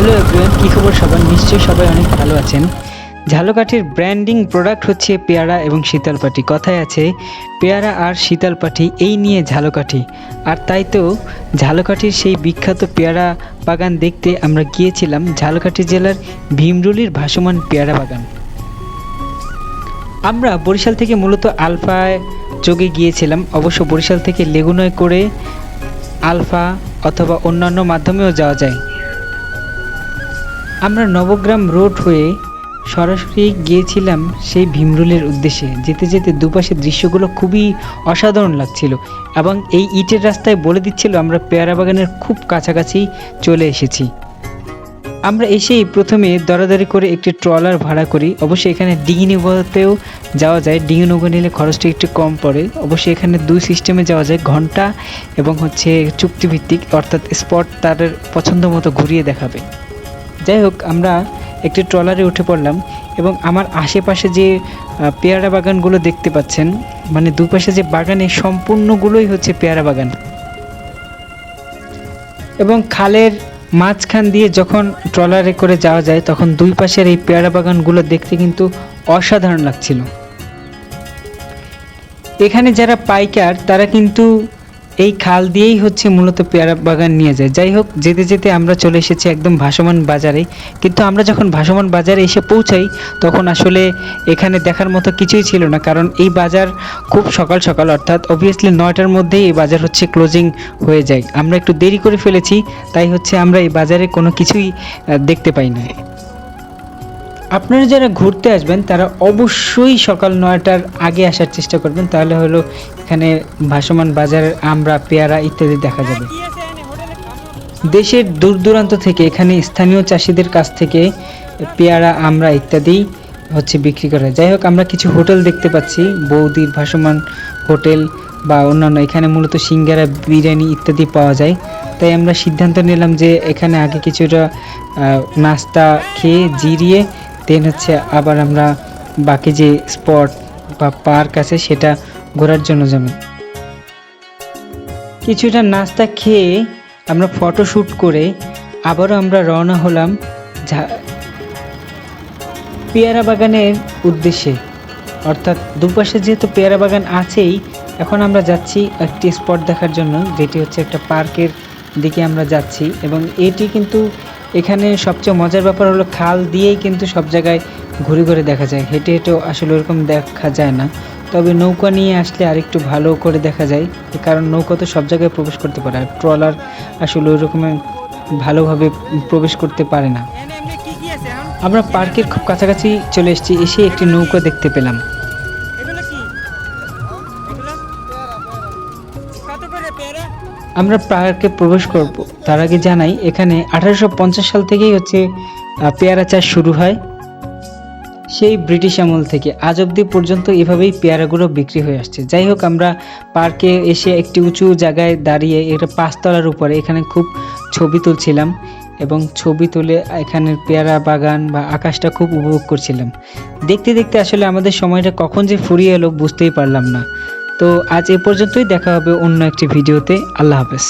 কী খবর? সবার নিশ্চয়ই সবাই অনেক ভালো আছেন। ঝালকাঠির ব্র্যান্ডিং প্রোডাক্ট হচ্ছে পেয়ারা এবং শীতলপাটি। কথায় আছে, পেয়ারা আর শীতলপাটি, এই নিয়ে ঝালকাঠি। আর তাই তো ঝালকাঠির সেই বিখ্যাত পেয়ারা বাগান দেখতে আমরা গিয়েছিলাম, ঝালকাঠি জেলার ভীমরুলির ভাসমান পেয়ারা বাগান। আমরা বরিশাল থেকে মূলত আলফা যোগে গিয়েছিলাম, অবশ্য বরিশাল থেকে লেগুনয় করে আলফা অথবা অন্যান্য মাধ্যমেও যাওয়া যায়। আমরা নবগ্রাম রোড হয়ে সরাসরি গিয়েছিলাম সেই ভীমরুলের উদ্দেশ্যে। যেতে যেতে দুপাশের দৃশ্যগুলো খুবই অসাধারণ লাগছিল এবং এই ইটের রাস্তায় বলে দিচ্ছিল, আমরা পেয়ারা বাগানের খুব কাছাকাছি চলে এসেছি। আমরা এসেই প্রথমে দরাদরি করে একটি ট্রলার ভাড়া করি। অবশ্যই এখানে ডিঙি নৌকাতেও যাওয়া যায়। ডিঙি নৌকা নিলে খরচটা একটু কম পড়ে। অবশ্যই এখানে দুই সিস্টেমে যাওয়া যায়, ঘণ্টা এবং হচ্ছে চুক্তিভিত্তিক, অর্থাৎ স্পট তার পছন্দ মতো ঘুরিয়ে দেখাবে। যাই হোক, আমরা একটি ট্রলারে উঠে পড়লাম এবং আমার আশেপাশে যে পেয়ারা বাগানগুলো দেখতে পাচ্ছেন মানে দুপাশে যে বাগানে সম্পূর্ণগুলোই হচ্ছে পেয়ারা বাগান। এবং খালের মাঝখান দিয়ে যখন ট্রলারে করে যাওয়া যায়, তখন দুই পাশের এই পেয়ারা বাগানগুলো দেখতে কিন্তু অসাধারণ লাগছিল। এখানে যারা পাইকার, তারা কিন্তু এই খাল দিয়েই হচ্ছে মূলত পেয়ারা বাগান নিয়ে যায়। যাই হোক, যেতে যেতে আমরা চলে এসেছি একদম ভাসমান বাজারে। কিন্তু আমরা যখন ভাসমান বাজারে এসে পৌঁছাই, তখন আসলে এখানে দেখার মতো কিছুই ছিল না। কারণ এই বাজার খুব সকাল সকাল, অর্থাৎ অবভিয়াসলি নয়টার মধ্যেই এই বাজার হচ্ছে ক্লোজিং হয়ে যায়। আমরা একটু দেরি করে ফেলেছি, তাই হচ্ছে আমরা এই বাজারে কোনো কিছুই দেখতে পাই না। আপনারা যারা ঘুরতে আসবেন, তারা অবশ্যই সকাল নয়টার আগে আসার চেষ্টা করবেন। তাহলে হলো এখানে ভাসমান বাজারের আমরা, পেয়ারা ইত্যাদি দেখা যাবে। দেশের দূর দূরান্ত থেকে এখানে স্থানীয় চাষিদের কাছ থেকে পেয়ারা, আমরা ইত্যাদি হচ্ছে বিক্রি করা যাই হোক, আমরা কিছু হোটেল দেখতে পাচ্ছি। বৌদির ভাসমান হোটেল বা অন্যান্য, এখানে মূলত সিঙ্গারা, বিরিয়ানি ইত্যাদি পাওয়া যায়। তাই আমরা সিদ্ধান্ত নিলাম যে এখানে আগে কিছুটা নাস্তা খেয়ে জিরিয়ে দেন হচ্ছে আবার আমরা বাকি যে স্পট বা পার্ক আছে সেটা ঘোরার জন্য যাবেন কিছুটা নাস্তা খেয়ে আমরা ফটো শ্যুট করে আবারও আমরা রওনা হলাম পেয়ারা বাগানের উদ্দেশ্যে। অর্থাৎ দুপাশে যেহেতু পেয়ারা বাগান আছেই, এখন আমরা যাচ্ছি একটি স্পট দেখার জন্য, যেটি হচ্ছে একটা পার্কের দিকে আমরা যাচ্ছি এবং এটি কিন্তু এখানে সবচেয়ে মজার ব্যাপার হলো খাল দিয়েই কিন্তু সব জায়গায় ঘুরে ঘুরে দেখা যায়। হেঁটে হেঁটেও আসলে ওরকম দেখা যায় না। তবে নৌকা নিয়ে আসলে আরেকটু ভালো করে দেখা যায়। কারণ নৌকা তো সব জায়গায় প্রবেশ করতে পারে ট্রলার আসলে ওই রকমের ভালোভাবে প্রবেশ করতে পারে না। আমরা পার্কের খুব কাছাকাছি চলে এসেছি, এসে একটি নৌকা দেখতে পেলাম। আমরা পার্কে প্রবেশ করব। তার আগে জানাই, এখানে আঠারোশো পঞ্চাশ সাল থেকেই হচ্ছে পেয়ারা চাষ শুরু হয়। সেই ব্রিটিশ আমল থেকে আজ অবধি পর্যন্ত এভাবেই পেয়ারাগুলো বিক্রি হয়ে আসছে। যাই হোক, আমরা পার্কে এসে একটি উঁচু জায়গায় দাঁড়িয়ে এটা পাঁচতলার উপরে এখানে খুব ছবি তুলছিলাম এবং ছবি তুলে এখানের পেয়ারা বাগান বা আকাশটা খুব উপভোগ করছিলাম। দেখতে দেখতে আসলে আমাদের সময়টা কখন যে ফুরিয়ে এলো বুঝতেই পারলাম না। তো আজ এ পর্যন্তই দেখা হবে অন্য একটি ভিডিওতে। আল্লাহ হাফেজ।